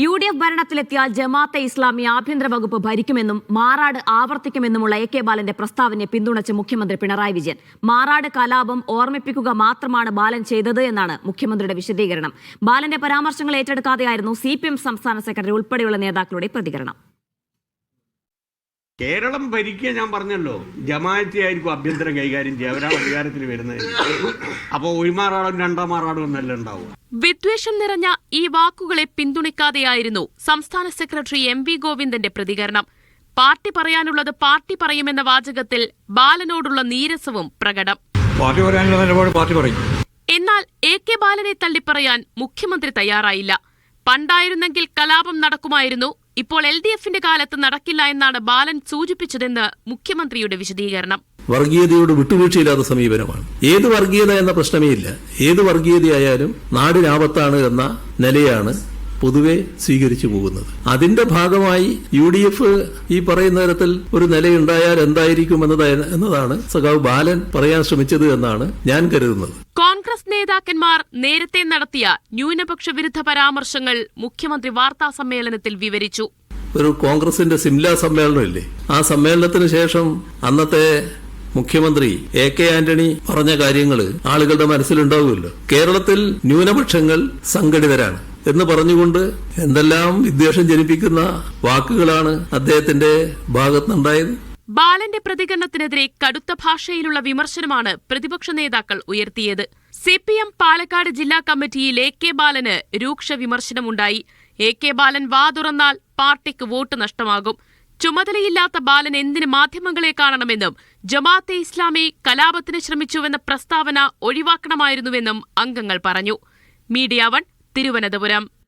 U D F ഭരണത്തിലെത്തിയാൽ ജമാഅത്തെ ഇസ്ലാമി ആഭ്യന്തര വകുപ്പ് ഭരിക്കുമെന്നും മാറാട് ആവർത്തിക്കുമെന്നുമുള്ള എ കെ ബാലന്റെ പ്രസ്താവനയെ പിന്തുണച്ച് മുഖ്യമന്ത്രി പിണറായി വിജയൻ. മാറാട് കലാപം ഓർമ്മിപ്പിക്കുക മാത്രമാണ് ബാലൻ ചെയ്തത് എന്നാണ് മുഖ്യമന്ത്രിയുടെ വിശദീകരണം. ബാലന്റെ പരാമർശങ്ങൾ ഏറ്റെടുക്കാതെയായിരുന്നു സി സംസ്ഥാന സെക്രട്ടറി ഉൾപ്പെടെയുള്ള നേതാക്കളുടെ പ്രതികരണം. കേരളം ഭരിക്കുക ഞാൻ പറഞ്ഞല്ലോ. ജമാഅത്തെ ആയിരിക്കും അഭ്യന്തരം കൈകാര്യം ചെയ്യുക. അവരാണ് അധികാരത്തിൽ വരുന്നത്. അപ്പോൾ ഒരുമാറാടും രണ്ടാമാറാടും എന്നല്ല ഉണ്ടാവുക. വിദ്വേഷം നിറഞ്ഞ ഈ വാക്കുകളെ പിന്തുണയ്ക്കാതെയായിരുന്നു സംസ്ഥാന സെക്രട്ടറി എം വി ഗോവിന്ദന്റെ പ്രതികരണം. പാർട്ടി പറയാനുള്ളത് പാർട്ടി പറയുമെന്ന വാചകത്തിൽ ബാലനോടുള്ള നീരസവും പ്രകടം. പാർട്ടി പറയാനുള്ള നിലപാട് പാർട്ടി പറയും. എന്നാൽ എ കെ ബാലനെ തള്ളിപ്പറയാൻ മുഖ്യമന്ത്രി തയ്യാറായില്ല. പണ്ടായിരുന്നെങ്കിൽ കലാപം നടക്കുമായിരുന്നു ഇപ്പോൾ എൽ ഡി എഫിന്റെ കാലത്ത് നടക്കില്ല എന്നാണ് ബാലൻ സൂചിപ്പിച്ചതെന്ന് മുഖ്യമന്ത്രിയുടെ വിശദീകരണം. വർഗീയതയോട് വിട്ടുവീഴ്ചയില്ലാത്ത സമീപനമാണ്. ഏത് വർഗീയത എന്ന പ്രശ്നമേ ഇല്ല. ഏത് വർഗീയതയായാലും നാടിനാപത്താണ് എന്ന നിലയാണ് പൊതുവെ സ്വീകരിച്ചു പോകുന്നത്. അതിന്റെ ഭാഗമായി യു ഡി എഫ് ഈ പറയുന്ന തരത്തിൽ ഒരു നിലയുണ്ടായാൽ എന്തായിരിക്കും എന്നത് എന്നതാണ് സഖാവ് ബാലൻ പറയാൻ ശ്രമിച്ചത് എന്നാണ് ഞാൻ കരുതുന്നത്. കോൺഗ്രസ് നേതാക്കന്മാർ നേരത്തെ നടത്തിയ ന്യൂനപക്ഷ വിരുദ്ധ പരാമർശങ്ങൾ മുഖ്യമന്ത്രി വാർത്താ സമ്മേളനത്തിൽ വിവരിച്ചു. ഒരു കോൺഗ്രസിന്റെ സിംല സമ്മേളനമില്ലേ? ആ സമ്മേളനത്തിന് ശേഷം അന്നത്തെ മുഖ്യമന്ത്രി എ കെ ആന്റണി പറഞ്ഞ കാര്യങ്ങൾ ആളുകളുടെ മനസ്സിലുണ്ടാവുമല്ലോ. കേരളത്തിൽ ന്യൂനപക്ഷങ്ങൾ സംഘടിതരാണ്. എന്ന് പറഞ്ഞുകൊണ്ട് എന്തെല്ലാം വിദ്വേഷം ജനിപ്പിക്കുന്ന വാക്കുകളാണ് അദ്ദേഹത്തിന്റെ ഭാഗത്തുനിന്നുണ്ടായത്? ബാലന്റെ പ്രതികരണത്തിനെതിരെ കടുത്ത ഭാഷയിലുള്ള വിമർശനമാണ് പ്രതിപക്ഷ നേതാക്കൾ ഉയർത്തിയത്. സി പി എം പാലക്കാട് ജില്ലാ കമ്മിറ്റിയിൽ എ കെ ബാലന് രൂക്ഷ വിമർശനമുണ്ടായി. എ കെ ബാലൻ വാ തുറന്നാൽ പാർട്ടിക്ക് വോട്ട് നഷ്ടമാകും. ചുമതലയില്ലാത്ത ബാലൻ എന്തിന് മാധ്യമങ്ങളെ കാണണമെന്നും ജമാഅത്തെ ഇസ്ലാമി കലാപത്തിന് ശ്രമിച്ചുവെന്ന പ്രസ്താവന ഒഴിവാക്കണമായിരുന്നുവെന്നും അംഗങ്ങൾ പറഞ്ഞു. Media one Thiruvananthapuram.